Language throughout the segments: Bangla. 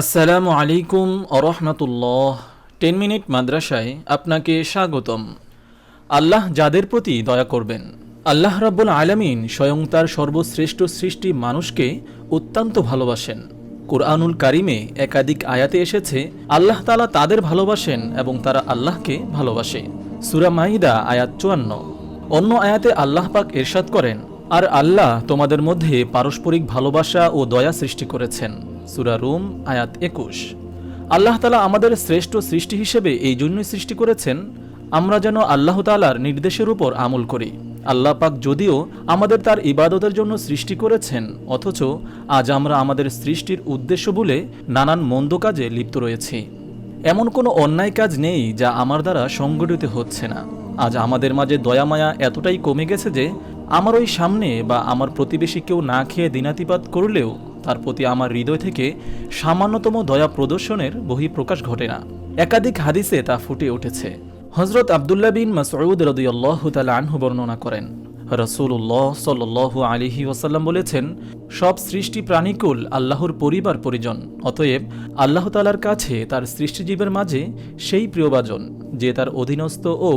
আসসালামু আলাইকুম আরহামতুল্লাহ টেন মিনিট মাদ্রাসায় আপনাকে স্বাগতম। আল্লাহ যাদের প্রতি দয়া করবেন, আল্লাহ রাব্বুল আলামিন স্বয়ং তার সর্বশ্রেষ্ঠ সৃষ্টি মানুষকে অত্যন্ত ভালোবাসেন। কোরআনুল কারিমে একাধিক আয়াতে এসেছে, আল্লাহ তালা তাদের ভালোবাসেন এবং তারা আল্লাহকে ভালোবাসে। সুরা মাহিদা আয়াত চুয়ান্ন। অন্য আয়াতে আল্লাহ পাক এরশাদ করেন, আর আল্লাহ তোমাদের মধ্যে পারস্পরিক ভালোবাসা ও দয়া সৃষ্টি করেছেন। সুরা রুম, আয়াত একুশ। আল্লাহ তালা আমাদের শ্রেষ্ঠ সৃষ্টি হিসেবে এই জন্যই সৃষ্টি করেছেন, আমরা যেন আল্লাহ তালার নির্দেশের উপর আমল করি। আল্লাহ পাক যদিও আমাদের তার ইবাদতের জন্য সৃষ্টি করেছেন, অথচ আজ আমরা আমাদের সৃষ্টির উদ্দেশ্য বলে নানান মন্দ কাজে লিপ্ত রয়েছি। এমন কোনো অন্যায় কাজ নেই যা আমার দ্বারা সংগঠিত হচ্ছে না। আজ আমাদের মাঝে দয়ামায়া এতটাই কমে গেছে যে, আমার ওই সামনে বা আমার প্রতিবেশী কেউ না খেয়ে দিনাতিপাত করলেও তার প্রতি আমার হৃদয় থেকে সামান্যতম দয়া প্রদর্শনের বহিঃপ্রকাশ ঘটে না। একাধিক হাদিসে তা ফুটে উঠেছে। হজরত আবদুল্লাহ বিন মাসউদ রদিয়াল্লাহ তালা আনহু বর্ণনা করেন রসুল্লাহ সাল আলিহি ওয়াসাল্লাম বলেছেন, সব সৃষ্টি প্রাণীকুল আল্লাহর পরিবার পরিজন, অতএব আল্লাহ তালার কাছে তার সৃষ্টিজীবের মাঝে সেই প্রিয়বাজন, যে তার অধীনস্থ ও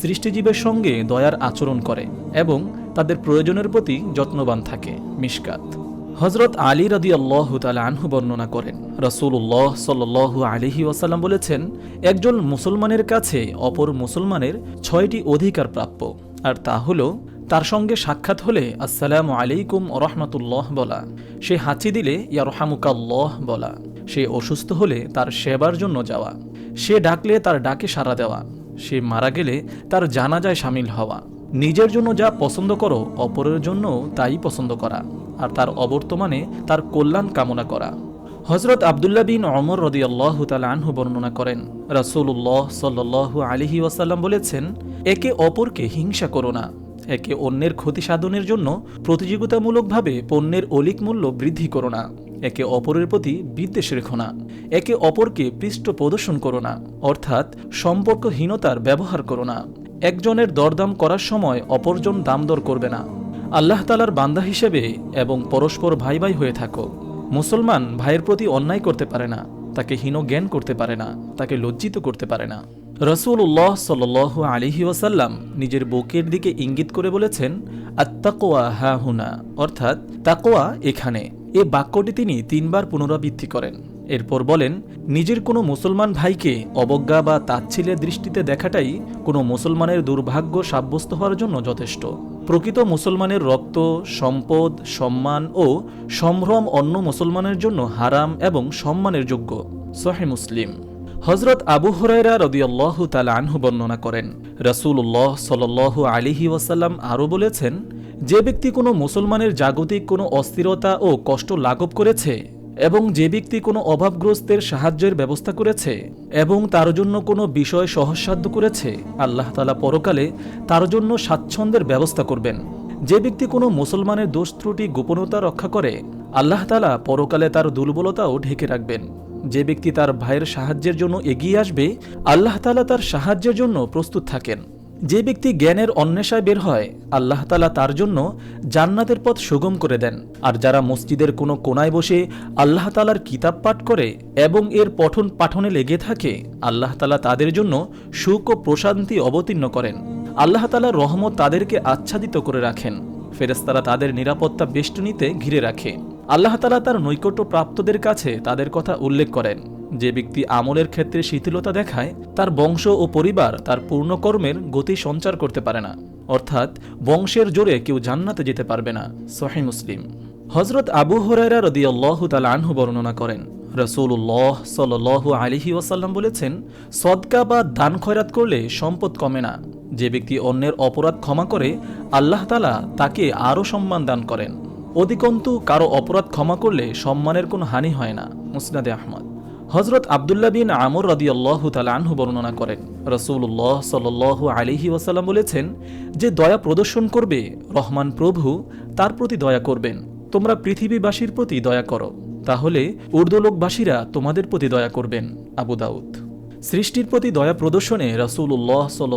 সৃষ্টিজীবের সঙ্গে দয়ার আচরণ করে এবং তাদের প্রয়োজনের প্রতি যত্নবান থাকে, মিশকাত। হজরত আলী রদি আল্লাহ আনহু বর্ণনা করেন। রসুল্লাহ সাল্লু আলিহি ওয়াসাল্লাম বলেছেন, একজন মুসলমানের কাছে অপর মুসলমানের ছয়টি অধিকার প্রাপ্য, আর তা হল, তার সঙ্গে সাক্ষাৎ হলে আসসালামু আলাইকুম রহমতুল্লাহ বলা, সে হাঁচি দিলে ইয়া রহামুকাল্লাহ বলা, সে অসুস্থ হলে তার সেবার জন্য যাওয়া, সে ডাকলে তার ডাকে সাড়া দেওয়া, সে মারা গেলে তার জানাজায় সামিল হওয়া, নিজের জন্য যা পছন্দ করো অপরের জন্য তাই পছন্দ করা। আর তার অবর্তমানে তার কল্যাণ কামনা করা। হজরত আবদুল্লাহ বিন অমর রদি আল্লাহ আনহু বর্ণনা করেন রাসুল্লাহ সাল্লাহ আলিহি ওয়াসাল্লাম বলেছেন, একে অপরকে হিংসা করো না। একে অন্যের ক্ষতি সাধনের জন্য প্রতিযোগিতামূলকভাবে পণ্যের অলিক মূল্য বৃদ্ধি করো না। একে অপরের প্রতি বিদ্বেষ রেখো না। একে অপরকে পৃষ্ঠ প্রদর্শন করো না, অর্থাৎ সম্পর্কহীনতার ব্যবহার করো না। একজনের দরদাম করার সময় অপরজন দাম দর করবে না। আল্লাহ তালার বান্দা হিসেবে এবং পরস্পর ভাই ভাই হয়ে থাকো। মুসলমান ভাইয়ের প্রতি অন্যায় করতে পারে না, তাকে হীন জ্ঞান করতে পারে না, তাকে লজ্জিত করতে পারে না। রসুল্লাহ সাল আলিহি ওয়াসাল্লাম নিজের বুকের দিকে ইঙ্গিত করে বলেছেন আত্মাকোয়া হা হুনা অর্থাৎ তাকোয়া এখানে। এ বাক্যটি তিনি তিনবার পুনরাবৃত্তি করেন। এরপর বলেন, নিজের কোনো মুসলমান ভাইকে অবজ্ঞা বা তাচ্ছিলের দৃষ্টিতে দেখাটাই কোনো মুসলমানের দুর্ভাগ্য সাব্যস্ত হওয়ার জন্য যথেষ্ট। প্রকৃত মুসলমানের রক্ত, সম্পদ, সম্মান ও সম্ভ্রম অন্য মুসলমানের জন্য হারাম এবং সম্মানের যোগ্য। সহে মুসলিম। হজরত আবু হরাইরা রদিয়াল্লাহ তালা আনহু বর্ণনা করেন রসুল্লাহ সাল আলিহি ওয়াসাল্লাম আরও বলেছেন, যে ব্যক্তি কোনো মুসলমানের জাগতিক কোনো অস্থিরতা ও কষ্ট লাঘব করেছে এবং যে ব্যক্তি কোনো অভাবগ্রস্তের সাহায্যের ব্যবস্থা করেছে এবং তার জন্য কোনো বিষয় সহজসাধ্য করেছে, আল্লাহ তালা পরকালে তার জন্য স্বাচ্ছন্দ্যের ব্যবস্থা করবেন। যে ব্যক্তি কোনো মুসলমানের দোষ ত্রুটি গোপনতা রক্ষা করে, আল্লাহ তালা পরকালে তার দুর্বলতাও ঢেকে রাখবেন। যে ব্যক্তি তার ভাইয়ের সাহায্যের জন্য এগিয়ে আসবে, আল্লাহ তালা তার সাহায্যের জন্য প্রস্তুত থাকেন। যে ব্যক্তি জ্ঞানের অন্বেষায় বের হয়, আল্লাহ তালা তার জন্য জান্নাতের পথ সুগম করে দেন। আর যারা মসজিদের কোনো কোনায় বসে আল্লাহ তালার কিতাব পাঠ করে এবং এর পঠন পাঠনে লেগে থাকে, আল্লাহ তালা তাদের জন্য সুখ ও প্রশান্তি অবতীর্ণ করেন। আল্লাহ তালার রহমত তাদেরকে আচ্ছাদিত করে রাখেন। ফেরেস্তারা তাদের নিরাপত্তা বেষ্টনীতে ঘিরে রাখে। আল্লাহ তালা তার নৈকট্য প্রাপ্তদের কাছে তাদের কথা উল্লেখ করেন। যে ব্যক্তি আমলের ক্ষেত্রে শিথিলতা দেখায়, তার বংশ ও পরিবার তার পূর্ণকর্মের গতি সঞ্চার করতে পারে না। অর্থাৎ বংশের জোরে কেউ জান্নাতে যেতে পারবে না, সহি মুসলিম। হজরত আবু হরাইরা রদি আল্লাহ তাল আনহু বর্ণনা করেন রসুল্লাহ সাল আলিহি ওয়াসাল্লাম বলেছেন, সদকা বা দান খয়রাত করলে সম্পদ কমে না। যে ব্যক্তি অন্যের অপরাধ ক্ষমা করে, আল্লাহ তালা তাকে আরও সম্মান দান করেন। অধিকন্তু, কারও অপরাধ ক্ষমা করলে সম্মানের কোনো হানি হয় না। মুসনাদে আহমদ। হজরত আবদুল্লাহ বিন আমর রদি আল্লাহ আনহু বর্ণনা করেন। রসুল্লাহ সাল আলিহি ওয়াসাল্লাম বলেছেন, যে দয়া প্রদর্শন করবে, রহমান প্রভু তার প্রতি দয়া করবেন। তোমরা পৃথিবীবাসীর প্রতি দয়া করো, তাহলে উর্দুলোকবাসীরা তোমাদের প্রতি দয়া করবেন। আবু দাউদ। সৃষ্টির প্রতি দয়া প্রদর্শনে রসুল্লাহ সাল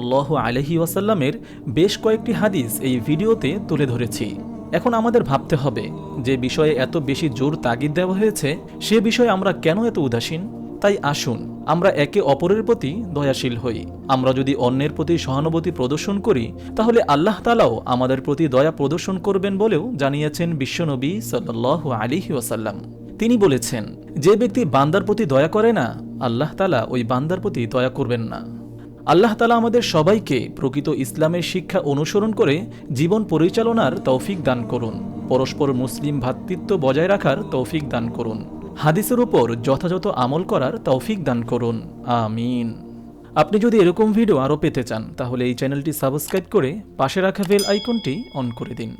আলহি ওয়াসাল্লামের বেশ কয়েকটি হাদিস এই ভিডিওতে তুলে ধরেছি। এখন আমাদের ভাবতে হবে যে বিষয়ে এত বেশি জোর তাগিদ দেওয়া হয়েছে, সে বিষয়ে আমরা কেন এত উদাসীন? তাই আসুন, আমরা একে অপরের প্রতি দয়াশীল হই। আমরা যদি অন্যের প্রতি সহানুভূতি প্রদর্শন করি, তাহলে আল্লাহ তালাও আমাদের প্রতি দয়া প্রদর্শন করবেন বলেও জানিয়েছেন বিশ্বনবী সাল্লাহ আলিহি ওয়াসাল্লাম। তিনি বলেছেন, যে ব্যক্তি বান্দার প্রতি দয়া করে না, আল্লাহ তালা ওই বান্দার প্রতি দয়া করবেন না। আল্লাহ তালা আমাদের সবাইকে প্রকৃত ইসলামের শিক্ষা অনুসরণ করে জীবন পরিচালনার তৌফিক দান করুন। পরস্পর মুসলিম ভ্রাতৃত্ব বজায় রাখার তৌফিক দান করুন। হাদিসের ওপর যথাযথ আমল করার তৌফিক দান করুন। আমিন। আপনি যদি এরকম ভিডিও আরও পেতে চান, তাহলে এই চ্যানেলটি সাবস্ক্রাইব করে পাশে রাখা বেল আইকনটি অন করে দিন।